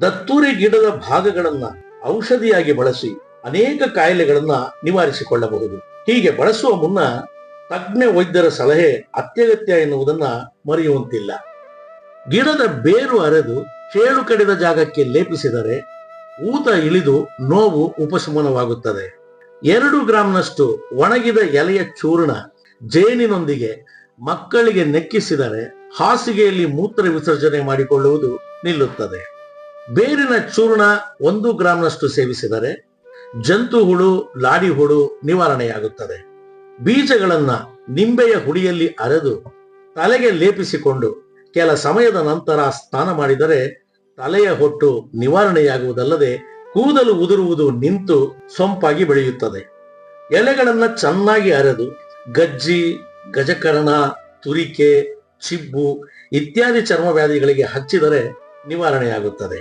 ದತ್ತೂರಿ ಗಿಡದ ಭಾಗಗಳನ್ನ ಔಷಧಿಯಾಗಿ ಬಳಸಿ ಅನೇಕ ಕಾಯಿಲೆಗಳನ್ನ ನಿವಾರಿಸಿಕೊಳ್ಳಬಹುದು. ಹೀಗೆ ಬಳಸುವ ಮುನ್ನ ತಜ್ಞ ವೈದ್ಯರ ಸಲಹೆ ಅತ್ಯಗತ್ಯ ಎನ್ನುವುದನ್ನ ಮರೆಯುವಂತಿಲ್ಲ. ಗಿಡದ ಬೇರು ಅರೆದು ಚೇಳು ಕಡಿದ ಜಾಗಕ್ಕೆ ಲೇಪಿಸಿದರೆ ಊತ ಇಳಿದು ನೋವು ಉಪಶಮನವಾಗುತ್ತದೆ. ಎರಡು ಗ್ರಾಂನಷ್ಟು ಒಣಗಿದ ಎಲೆಯ ಚೂರ್ಣ ಜೇನಿನೊಂದಿಗೆ ಮಕ್ಕಳಿಗೆ ನೆಕ್ಕಿಸಿದರೆ ಹಾಸಿಗೆಯಲ್ಲಿ ಮೂತ್ರ ವಿಸರ್ಜನೆ ಮಾಡಿಕೊಳ್ಳುವುದು ನಿಲ್ಲುತ್ತದೆ. ಬೇರಿನ ಚೂರ್ಣ ಒಂದು ಗ್ರಾಂನಷ್ಟು ಸೇವಿಸಿದರೆ ಜಂತು ಹುಳು, ಲಾಡಿ ಹುಳು ನಿವಾರಣೆಯಾಗುತ್ತದೆ. ಬೀಜಗಳನ್ನ ನಿಂಬೆಯ ಹುಡಿಯಲ್ಲಿ ಅರೆದು ತಲೆಗೆ ಲೇಪಿಸಿಕೊಂಡು ಕೆಲ ಸಮಯದ ನಂತರ ಸ್ನಾನ ಮಾಡಿದರೆ ತಲೆಯ ಹೊಟ್ಟು ನಿವಾರಣೆಯಾಗುವುದಲ್ಲದೆ ಕೂದಲು ಉದುರುವುದು ನಿಂತು ಸೊಂಪಾಗಿ ಬೆಳೆಯುತ್ತದೆ. ಎಲೆಗಳನ್ನ ಚೆನ್ನಾಗಿ ಅರೆದು ಗಜ್ಜಿ, ಗಜಕರಣ, ತುರಿಕೆ, ಚಿಬ್ಬು ಇತ್ಯಾದಿ ಚರ್ಮ ವ್ಯಾಧಿಗಳಿಗೆ ಹಚ್ಚಿದರೆ ನಿವಾರಣೆಯಾಗುತ್ತದೆ.